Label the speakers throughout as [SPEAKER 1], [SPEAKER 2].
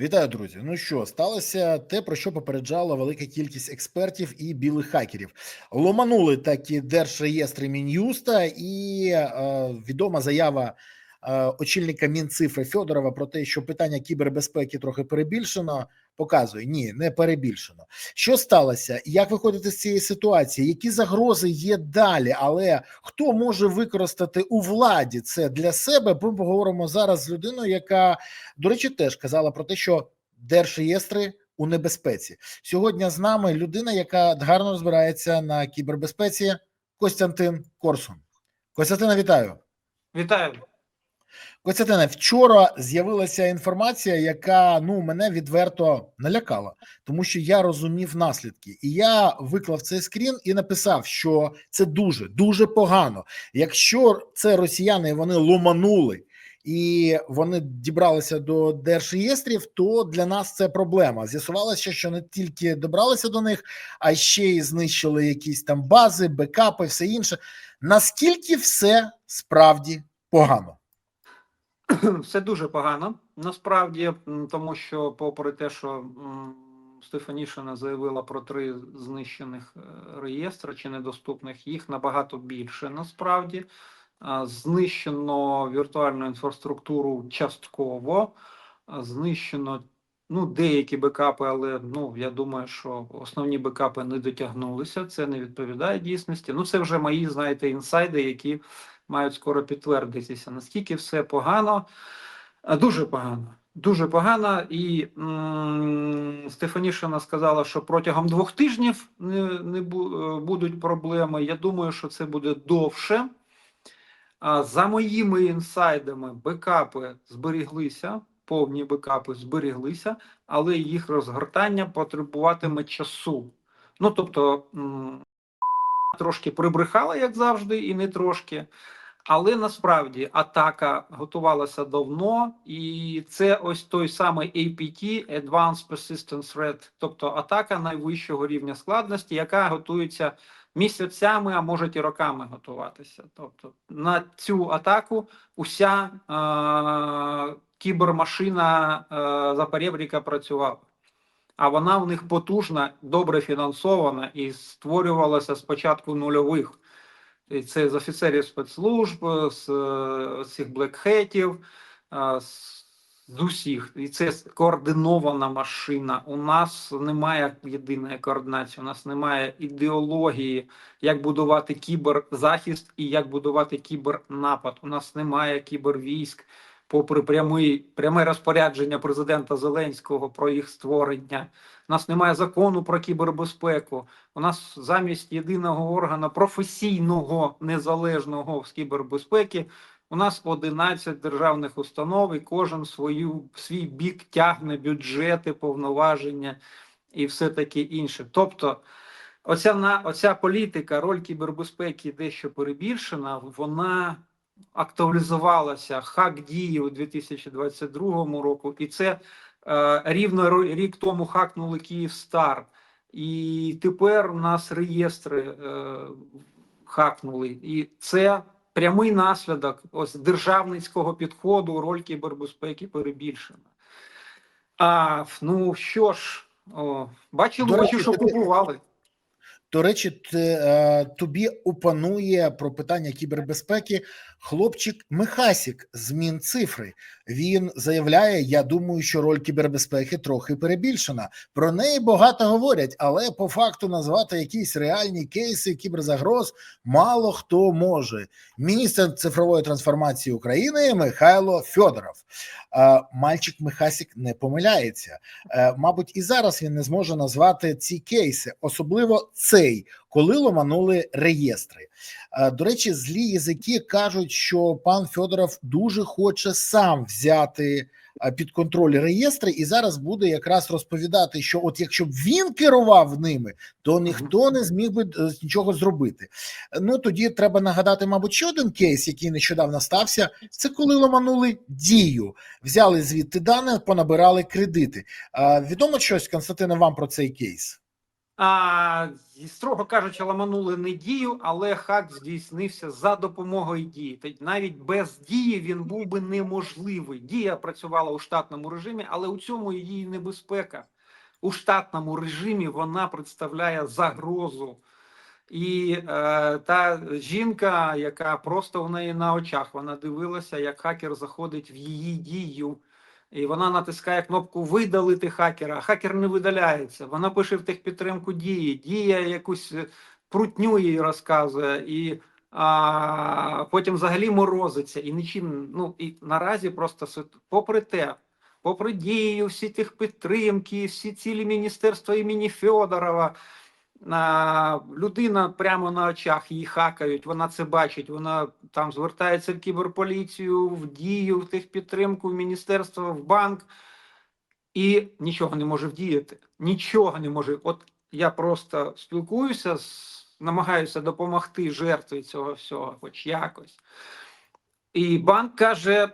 [SPEAKER 1] Вітаю, друзі. Ну що сталося те, про що попереджала велика кількість експертів і білих хакерів. Ломанули такі держреєстри мін'юста, і е, відома заява е, очільника Мінцифри Федорова про те, що питання кібербезпеки трохи перебільшено. Показує ні, не перебільшено. Що сталося? Як виходити з цієї ситуації? Які загрози є далі? Але хто може використати у владі це для себе? Ми поговоримо зараз з людиною, яка до речі, теж казала про те, що держреєстри у небезпеці. Сьогодні з нами людина, яка гарно розбирається на кібербезпеці, Костянтин Корсун. Костянтина, вітаю.
[SPEAKER 2] Вітаю.
[SPEAKER 1] Костянтине, вчора з'явилася інформація, яка ну мене відверто налякала, тому що я розумів наслідки, і я виклав цей скрін і написав, що це дуже дуже погано. Якщо це росіяни, вони ломанули і вони дібралися до держреєстрів, то для нас це проблема. З'ясувалося, що не тільки добралися до них, а ще й знищили якісь там бази, бекапи, все інше. Наскільки все справді погано?
[SPEAKER 2] Все дуже погано насправді, тому що, попри те, що Стефанішина заявила про три знищених е, реєстри чи недоступних, їх набагато більше насправді. Знищено віртуальну інфраструктуру частково, знищено ну, деякі бекапи, але ну я думаю, що основні бекапи не дотягнулися. Це не відповідає дійсності. Ну, це вже мої, знаєте, інсайди, які мають скоро підтвердитися. Наскільки все погано, дуже погано. Дуже погано, і Стефанішина сказала, що протягом двох тижнів не, не е, будуть проблеми. Я думаю, що це буде довше. А за моїми інсайдами, бекапи зберіглися, повні бекапи зберіглися, але їх розгортання потребуватиме часу. Ну тобто трошки прибрехала, як завжди, і не трошки. Але насправді атака готувалася давно, і це ось той самий APT Advanced Persistent Threat, тобто атака найвищого рівня складності, яка готується місяцями, а може і роками готуватися. Тобто на цю атаку уся е- кібермашина е- Запорєбріка працювала. А вона в них потужна, добре фінансована і створювалася з початку нульових. Це з офіцерів спецслужб, з е, цих блекхетів, е, з усіх. І це координована машина. У нас немає єдиної координації, у нас немає ідеології, як будувати кіберзахист і як будувати кібернапад. У нас немає кібервійськ, попри прямий, пряме розпорядження президента Зеленського про їх створення. У нас немає закону про кібербезпеку. У нас замість єдиного органу професійного незалежного з кібербезпеки. У нас 11 державних установ, і кожен свою свій бік тягне бюджети, повноваження і все таке інше. Тобто, оця на оця політика, роль кібербезпеки дещо перебільшена, вона актуалізувалася хак дії у 2022 року, і це е, рівно рік тому хакнули Київстар. І тепер у нас реєстри е, хакнули. І це прямий наслідок ось державницького підходу, роль кібербезпеки перебільшена. А ну що ж, о, бачили очі, що
[SPEAKER 1] ти-
[SPEAKER 2] купували.
[SPEAKER 1] До речі, те, е, тобі опанує про питання кібербезпеки хлопчик Михасік з Мінцифри. Він заявляє: я думаю, що роль кібербезпеки трохи перебільшена. Про неї багато говорять, але по факту назвати якісь реальні кейси кіберзагроз мало хто може. Міністр цифрової трансформації України Михайло Федоров. Мальчик Михасік не помиляється. Е, Мабуть, і зараз він не зможе назвати ці кейси, особливо цей, коли ломанули реєстри. Е, До речі, злі язики кажуть, що пан Федоров дуже хоче сам взяти е, під контроль реєстри, і зараз буде якраз розповідати, що от якщо б він керував ними, то ніхто не зміг би е, нічого зробити. Ну тоді треба нагадати, мабуть, ще один кейс, який нещодавно стався. Це коли ламанули дію, взяли звідти дані, понабирали кредити. Відомо щось, Константине, вам про цей кейс?
[SPEAKER 2] А, строго кажучи, ламанули не дію, але хак здійснився за допомогою дії. Навіть без дії він був би неможливий. Дія працювала у штатному режимі, але у цьому її небезпека. У штатному режимі вона представляє загрозу. І е, та жінка, яка просто в неї на очах, вона дивилася, як хакер заходить в її дію. І вона натискає кнопку видалити хакера, а хакер не видаляється. Вона пише в техпідтримку дії, дія якусь е, прутню їй розказує, і а, потім взагалі морозиться. І нічим, ну і наразі просто попри те, попри дію, всі тих підтримки, всі цілі міністерства імені Федорова. Людина прямо на очах її хакають, вона це бачить. Вона там звертається в кіберполіцію, в дію, в техпідтримку, в міністерство, в банк і нічого не може вдіяти. Нічого не може. От я просто спілкуюся, намагаюся допомогти жертві цього всього, хоч якось. І банк каже: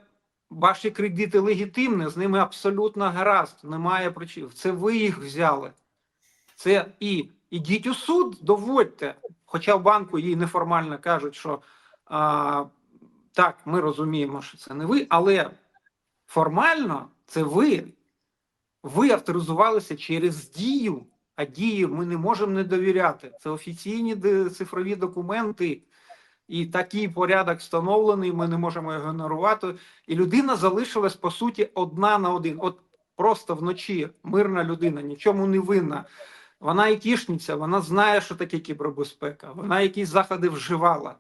[SPEAKER 2] ваші кредити легітимні, з ними абсолютно гаразд, немає причин. Це ви їх взяли. Це і ідіть у суд, доводьте. Хоча в банку їй неформально кажуть, що а, так, ми розуміємо, що це не ви, але формально це ви. Ви авторизувалися через дію, а дії ми не можемо не довіряти. Це офіційні цифрові документи, і такий порядок встановлений, ми не можемо його ігнорувати. І людина залишилась по суті одна на один. От просто вночі мирна людина, нічому не винна. Вона айтішниця, вона знає, що таке кібербезпека, вона якісь заходи вживала.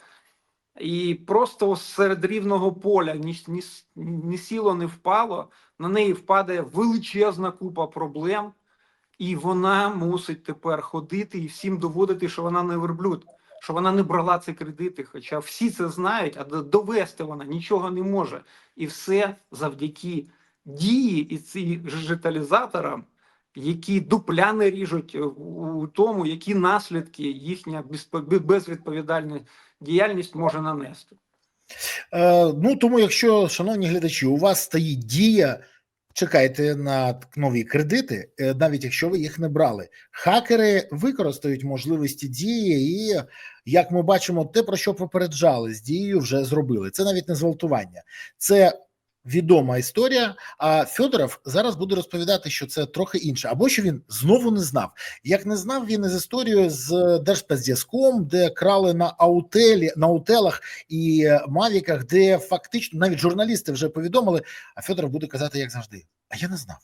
[SPEAKER 2] І просто серед рівного поля ні, ні, ні сіло, не впало, на неї впаде величезна купа проблем, і вона мусить тепер ходити і всім доводити, що вона не верблюд, що вона не брала ці кредити. Хоча всі це знають, а довести вона нічого не може. І все завдяки дії і цим житалізаторам, які дупля не ріжуть у у тому, які наслідки їхня безвідповідальна діяльність може нанести.
[SPEAKER 1] Е, ну тому, якщо, шановні глядачі, у вас стоїть дія, чекайте на нові кредити, е, навіть якщо ви їх не брали. Хакери використають можливості дії, і як ми бачимо, те, про що попереджали, з дією вже зробили. Це навіть не зґвалтування, це відома історія. А Федоров зараз буде розповідати, що це трохи інше, або що він знову не знав. Як не знав він із історією з Держспецзв'язком, де крали на аутелі на аутелах і е, мавіках, де фактично навіть журналісти вже повідомили, а Федоров буде казати, як завжди. А я не знав.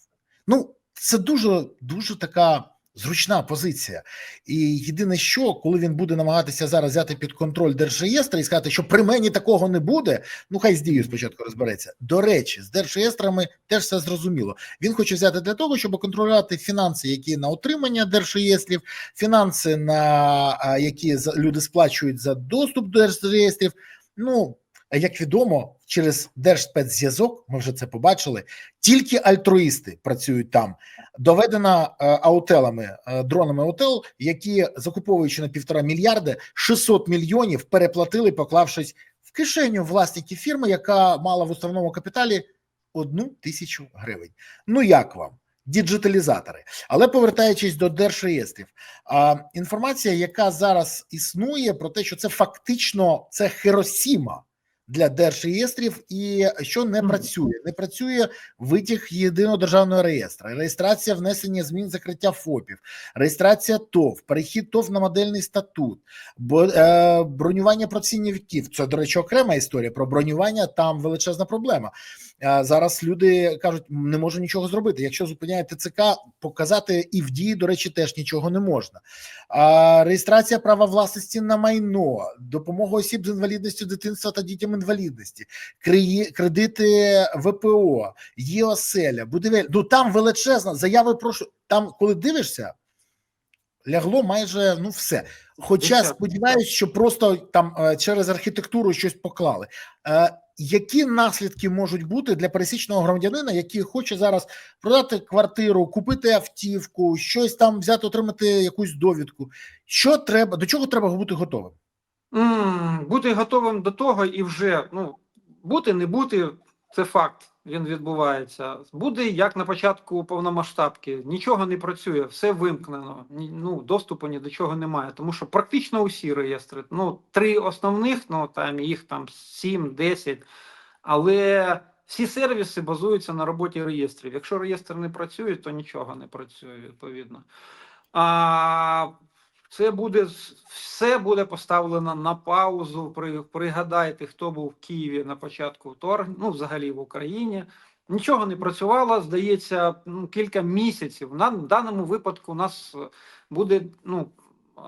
[SPEAKER 1] Ну, це дуже дуже така зручна позиція. І єдине, що коли він буде намагатися зараз взяти під контроль держреєстр і сказати, що при мені такого не буде. Ну хай з дією спочатку розбереться. До речі, з держреєстрами теж все зрозуміло. Він хоче взяти для того, щоб контролювати фінанси, які на отримання держреєстрів, фінанси, на які люди сплачують за доступ до держреєстрів. Ну як відомо, через Держспецзв'язок, ми вже це побачили. Тільки альтруїсти працюють там. Доведено е, аутелами, е, дронами аутел, які закуповуючи на півтора мільярда, 600 мільйонів переплатили, поклавшись в кишеню власників фірми, яка мала в основному капіталі одну тисячу гривень. Ну як вам? Діджиталізатори, але повертаючись до держреєстрів, а інформація, яка зараз існує, про те, що це фактично це Хиросіма для держреєстрів, і що не працює, не працює витяг єдиного державного реєстра, реєстрація внесення змін закриття ФОПів, реєстрація ТОВ, перехід ТОВ на модельний статут, бо, е, бронювання працівників. Це, до речі, окрема історія. Про бронювання там величезна проблема. Е, зараз люди кажуть, не можу нічого зробити. Якщо зупиняє ТЦК, показати і в дії, до речі, теж нічого не можна. А, реєстрація права власності на майно, допомога осіб з інвалідністю дитинства та дітям інвалідності, кредити ВПО, є оселя, будівель. Ну там величезна заяви. Прошу там, коли дивишся, лягло майже ну все. Хоча
[SPEAKER 2] Десятки,
[SPEAKER 1] сподіваюся, що просто там е, через архітектуру щось поклали. Е, Які наслідки можуть бути для пересічного громадянина, який хоче зараз продати квартиру, купити автівку, щось там взяти, отримати якусь довідку? Що треба до чого треба бути готовим?
[SPEAKER 2] М, Бути готовим до того і вже ну бути, не бути це факт. Він відбувається. Буде як на початку повномасштабки. Нічого не працює, все вимкнено. Ну, доступу ні до чого немає. Тому що практично усі реєстри. Ну, три основних, ну там їх там 7-10, але всі сервіси базуються на роботі реєстрів. Якщо реєстр не працює, то нічого не працює відповідно. А це буде все буде поставлено на паузу. При, пригадайте, хто був в Києві на початку вторгнення, ну взагалі в Україні. Нічого не працювало, здається, ну, кілька місяців. На даному випадку у нас е, буде ну, е,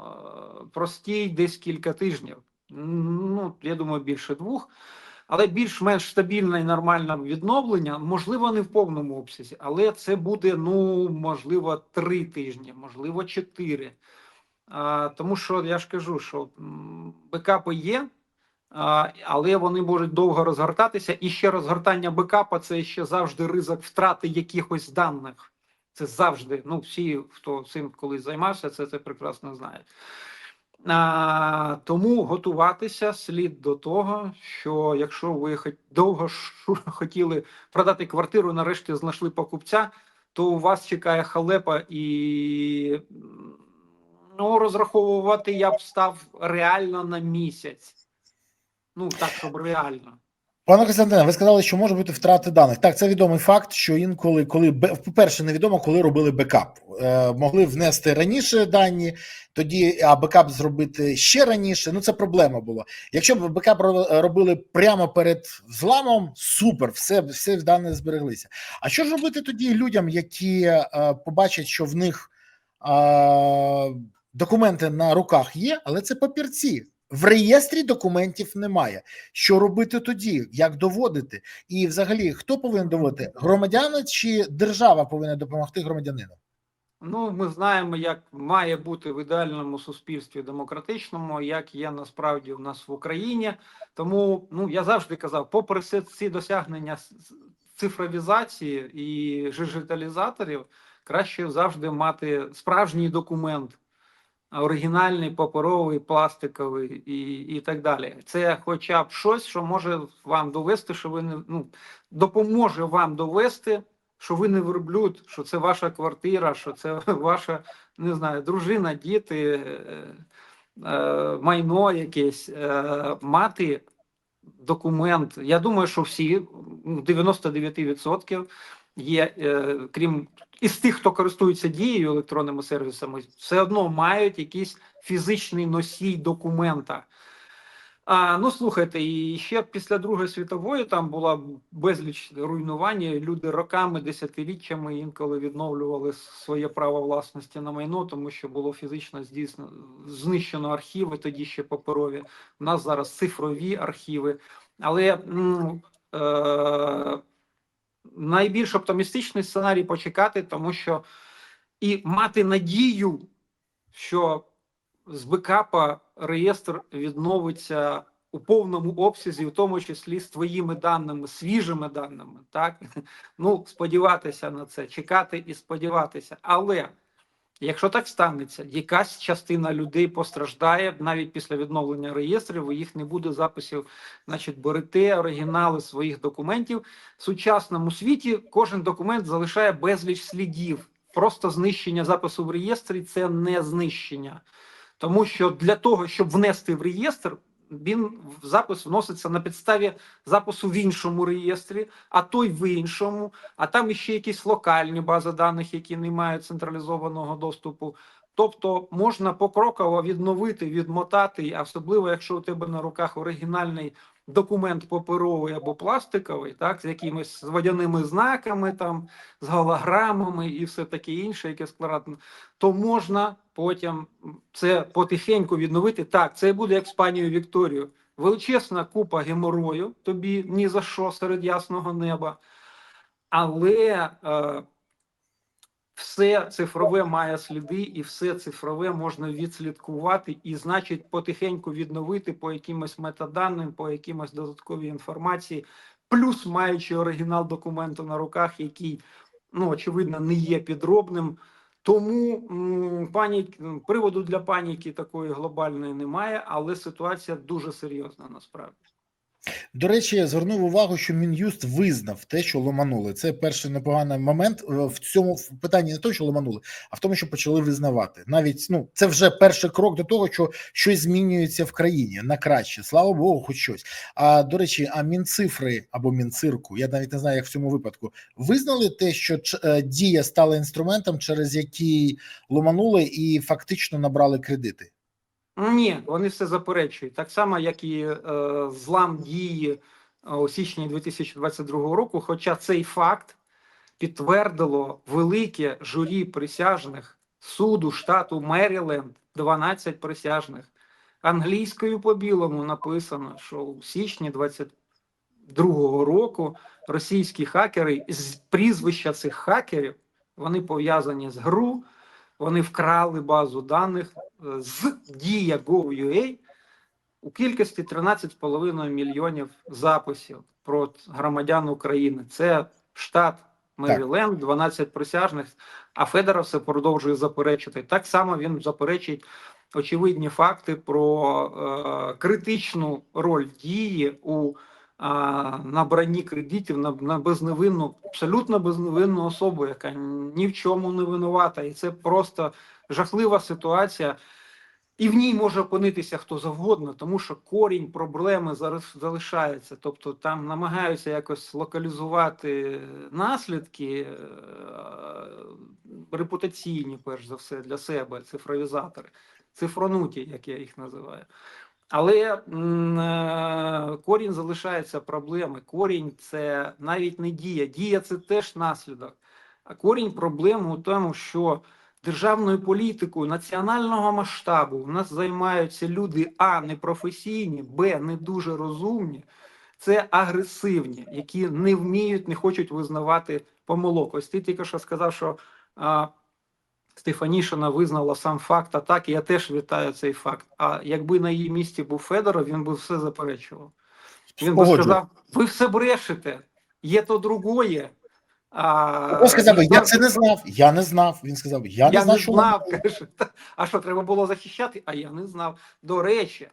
[SPEAKER 2] простій десь кілька тижнів. Ну, я думаю, більше двох. Але більш-менш стабільне і нормальне відновлення, можливо, не в повному обсязі, але це буде, ну, можливо, три тижні, можливо, чотири. Тому що я ж кажу, що бекапи є, але вони можуть довго розгортатися. І ще розгортання бекапа це ще завжди ризик втрати якихось даних. Це завжди. Ну, всі, хто цим колись займався, це, це прекрасно знають. А, тому готуватися слід до того, що якщо ви хоч довго хотіли продати квартиру, нарешті знайшли покупця, то у вас чекає халепа і ну, розраховувати я б став реально на місяць. Ну, так, щоб реально.
[SPEAKER 1] Пане Костянтине, ви сказали, що може бути втрати даних. Так, це відомий факт, що інколи, коли по-перше, невідомо, коли робили бекап. Е, могли внести раніше дані, тоді а бекап зробити ще раніше. Ну це проблема була. Якщо б бекап робили прямо перед взламом, супер, все, все дані збереглися. А що ж робити тоді людям, які е, побачать, що в них е, документи на руках є, але це папірці. В реєстрі документів немає. Що робити тоді? Як доводити? І взагалі, хто повинен доводити? Громадяни чи держава повинна допомогти громадянину?
[SPEAKER 2] Ну, ми знаємо, як має бути в ідеальному суспільстві демократичному, як є насправді у нас в Україні. Тому ну я завжди казав, попри все ці досягнення цифровізації і діджиталізаторів, краще завжди мати справжній документ, оригінальний, паперовий, пластиковий і, і так далі. Це хоча б щось, що може вам довести, що ви не ну допоможе вам довести що ви не верблюд, що це ваша квартира, що це ваша не знаю, дружина, діти, е, е, майно якесь, е, мати документ. Я думаю, що всі ну, 99% є, е, крім із тих, хто користується дією електронними сервісами, все одно мають якийсь фізичний носій документа. А, ну слухайте, і ще після Другої світової там була безліч руйнування. Люди роками, десятиліттями інколи відновлювали своє право власності на майно, тому що було фізично здійснено знищено архіви, тоді ще паперові. У нас зараз цифрові архіви. Але е, найбільш оптимістичний сценарій почекати, тому що і мати надію, що з бекапа реєстр відновиться у повному обсязі, в тому числі з твоїми даними, свіжими даними. Так ну сподіватися на це, чекати і сподіватися. Але якщо так станеться, якась частина людей постраждає навіть після відновлення реєстрів, їх не буде записів, значить, берете оригінали своїх документів. В сучасному світі кожен документ залишає безліч слідів. Просто знищення запису в реєстрі це не знищення. Тому що для того, щоб внести в реєстр, він в запис вноситься на підставі запису в іншому реєстрі, а той в іншому, а там іще якісь локальні бази даних, які не мають централізованого доступу. Тобто можна покроково відновити, відмотати, особливо, якщо у тебе на руках оригінальний документ паперовий або пластиковий, так, з якимись водяними знаками, там, з голограмами і все таке інше, яке складно, то можна потім це потихеньку відновити. Так, це буде як з панією Вікторією. Величезна купа геморою, тобі ні за що серед ясного неба. Але е, все цифрове має сліди, і все цифрове можна відслідкувати, і, значить, потихеньку відновити по якимось метаданим, по якимось додатковій інформації, плюс маючи оригінал документу на руках, який, ну, очевидно, не є підробним. Тому панік приводу для паніки такої глобальної немає, але ситуація дуже серйозна насправді.
[SPEAKER 1] До речі, я звернув увагу, що Мін'юст визнав те, що ломанули. Це перший непоганий момент е, в цьому питанні не то, що ломанули, а в тому, що почали визнавати. Навіть ну це вже перший крок до того, що щось змінюється в країні на краще. Слава Богу, хоч щось. А до речі, а мінцифри або мінцирку, я навіть не знаю, як в цьому випадку, визнали те, що е, дія стала інструментом, через який ломанули і фактично набрали кредити.
[SPEAKER 2] Ні, вони все заперечують. Так само, як і е, злам дії е, у січні 2022 року. Хоча цей факт підтвердило велике журі присяжних суду штату Меріленд, 12 присяжних. Англійською по білому написано, що у січні 22 року російські хакери з прізвища цих хакерів вони пов'язані з ГРУ, вони вкрали базу даних е, з Дія Gov.ua у кількості 13,5 мільйонів записів про громадян України. Це штат Меріленд, 12 присяжних, а Федоров все продовжує заперечити. Так само він заперечить очевидні факти про е, критичну роль дії у е, набранні кредитів на, на безневинну, абсолютно безневинну особу, яка ні в чому не винувата. І це просто жахлива ситуація. І в ній може опинитися хто завгодно, тому що корінь проблеми зараз залишається. Тобто там намагаються якось локалізувати наслідки е, репутаційні, перш за все, для себе, цифровізатори, цифронуті, як я їх називаю. Але е, корінь залишається проблеми. Корінь це навіть не дія. Дія це теж наслідок. А корінь проблеми у тому, що державною політикою національного масштабу у нас займаються люди а не професійні, б не дуже розумні. Це агресивні, які не вміють, не хочуть визнавати помилок. Ось ти тільки що сказав, що Стефанішина визнала сам факт атаки. Я теж вітаю цей факт. А якби на її місці був Федоров, він би все заперечував. Він би сказав: ви все брешете, є то другое. А,
[SPEAKER 1] Він сказав, я це не знав, я не знав. Він сказав, я, не
[SPEAKER 2] я
[SPEAKER 1] знав,
[SPEAKER 2] не
[SPEAKER 1] що
[SPEAKER 2] знав, каже. А що треба було захищати? А я не знав. До речі,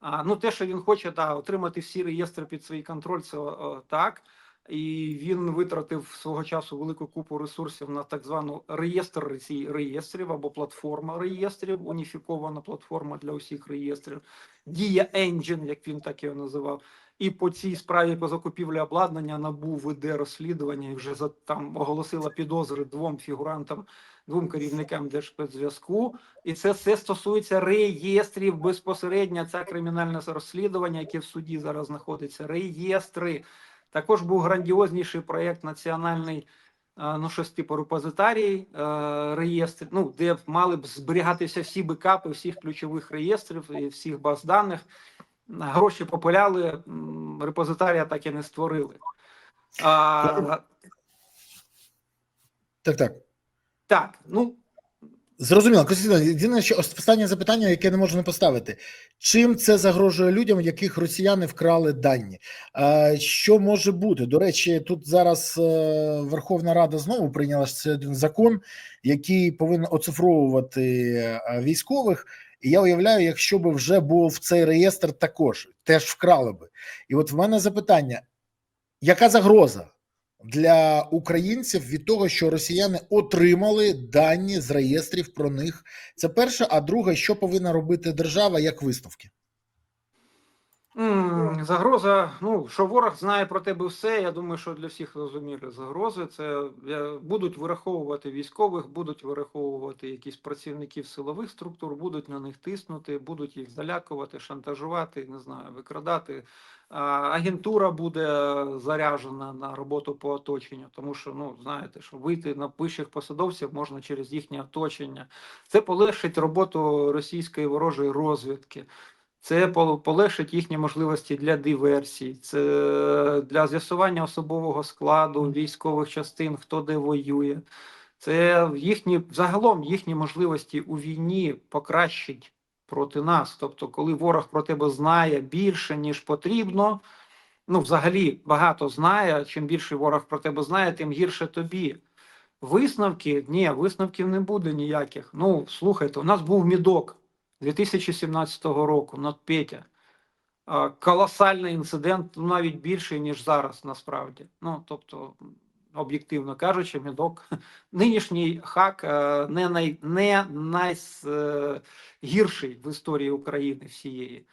[SPEAKER 2] а, ну те, що він хоче да, отримати всі реєстри під свій контроль, це о, так. І він витратив свого часу велику купу ресурсів на так звану реєстр реєстрів або платформа реєстрів, уніфікована платформа для усіх реєстрів, Дія Engine, як він так його називав. І по цій справі по закупівлі обладнання НАБУ веде розслідування і вже за там оголосила підозри двом фігурантам, двом керівникам Держспецзв'язку. І це все стосується реєстрів безпосередньо. Це кримінальне розслідування, яке в суді зараз знаходиться. Реєстри. Також був грандіозніший проєкт національний. е, Ну, щось типу репозитарій е, реєстр, ну де мали б зберігатися всі бекапи всіх ключових реєстрів і всіх баз даних. Гроші попиляли, репозитарія так і не створили. А,
[SPEAKER 1] Так, так.
[SPEAKER 2] так, ну
[SPEAKER 1] Зрозуміло, Костянтин, останнє запитання, яке не можу не поставити. Чим це загрожує людям, яких росіяни вкрали дані? Що може бути? До речі, тут зараз е, Верховна Рада знову прийняла один закон, який повинен оцифровувати е, військових. І я уявляю, якщо би вже був цей реєстр, також теж вкрали би. І от в мене запитання: яка загроза? Для українців від того, що росіяни отримали дані з реєстрів про них. Це перше. А друге, що повинна робити держава як висновки?
[SPEAKER 2] загроза. Ну що ворог знає про тебе все. Я думаю, що для всіх розуміли загрози. Це е, будуть вираховувати військових, будуть вираховувати якісь працівників силових структур, будуть на них тиснути, будуть їх залякувати, шантажувати, не знаю, викрадати. Агентура буде заряджена на роботу по оточенню, тому що ну знаєте, що вийти на вищих посадовців можна через їхнє оточення. Це полегшить роботу російської ворожої розвідки. Це полегшить їхні можливості для диверсій, це для з'ясування особового складу військових частин, хто де воює. Це їхні загалом їхні можливості у війні покращить проти нас. Тобто, коли ворог про тебе знає більше, ніж потрібно, ну взагалі багато знає. Чим більше ворог про тебе знає, тим гірше тобі. Висновки ні, висновків не буде ніяких. Ну слухайте, у нас був мідок 2017 року, Нот Петя. колосальний інцидент, ну, навіть більший, ніж зараз, насправді. Ну, тобто, об'єктивно кажучи, мідок, нинішній хак е, не, най, не найгірший в історії України всієї.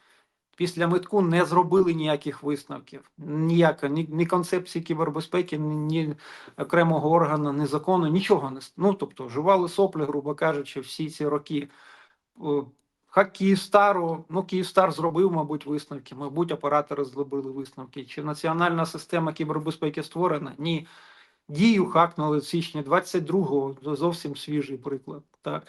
[SPEAKER 2] Після митку не зробили ніяких висновків. Ніяка, ні, ні концепції кібербезпеки, ні, ні окремого органу, ні закону, нічого не Ну, тобто, вживали соплі, грубо кажучи, всі ці роки. Хак Київстару, ну Київстар зробив, мабуть, висновки, мабуть, оператори зробили висновки. Чи національна система кібербезпеки створена? Ні. Дію хакнули в січні 22-го, зовсім свіжий приклад. Так.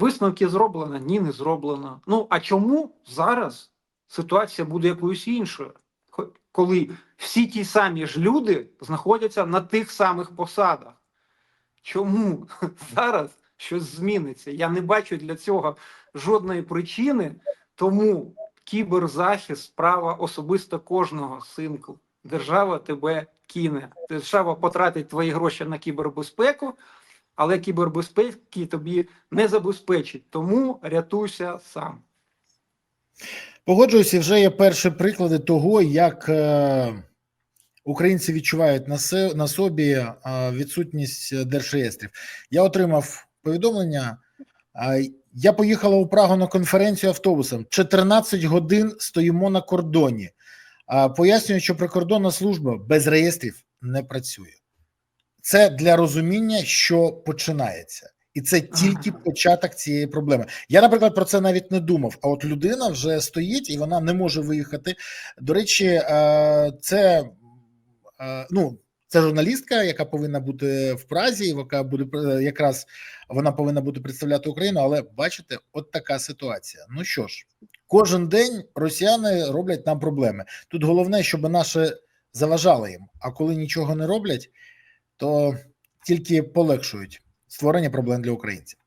[SPEAKER 2] Висновки зроблено? Ні, не зроблено. Ну а чому зараз ситуація буде якоюсь іншою? Коли всі ті самі ж люди знаходяться на тих самих посадах? Чому зараз щось зміниться? Я не бачу для цього жодної причини, тому кіберзахист справа особисто кожного синку. Держава тебе кине. Держава потратить твої гроші на кібербезпеку, але кібербезпеки тобі не забезпечить. Тому рятуйся сам.
[SPEAKER 1] Погоджуюся, вже є перші приклади того, як е, українці відчувають на, собі е, відсутність держреєстрів. Я отримав повідомлення. е, я поїхала у Прагу на конференцію автобусом. 14 годин стоїмо на кордоні. Пояснюю, що прикордонна служба без реєстрів не працює. Це для розуміння, що починається. І це тільки початок цієї проблеми. Я, наприклад, про це навіть не думав. А от людина вже стоїть і вона не може виїхати. До речі, це ну. Це журналістка, яка повинна бути в Празі, яка буде е, якраз вона повинна бути представляти Україну. Але бачите, от така ситуація. Ну що ж, кожен день росіяни роблять нам проблеми. Тут головне, щоб наше заважало їм. А коли нічого не роблять, то тільки полегшують створення проблем для українців.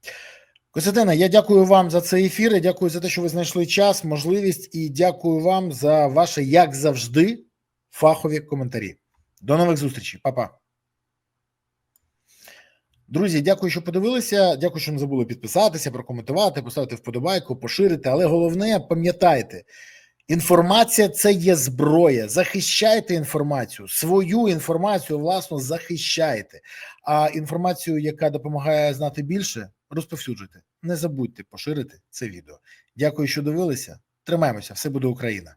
[SPEAKER 1] Костянтина, я дякую вам за цей ефір. і Дякую за те, що ви знайшли час, можливість, і дякую вам за ваші, як завжди, фахові коментарі. До нових зустрічей, Па-па. Друзі, дякую, що подивилися. Дякую, що не забули підписатися, прокоментувати, поставити вподобайку, поширити. Але головне, пам'ятайте, інформація це є зброя. Захищайте інформацію, свою інформацію, власну, захищайте. А інформацію, яка допомагає знати більше, розповсюджуйте. Не забудьте поширити це відео. Дякую, що дивилися. Тримаємося, все буде Україна.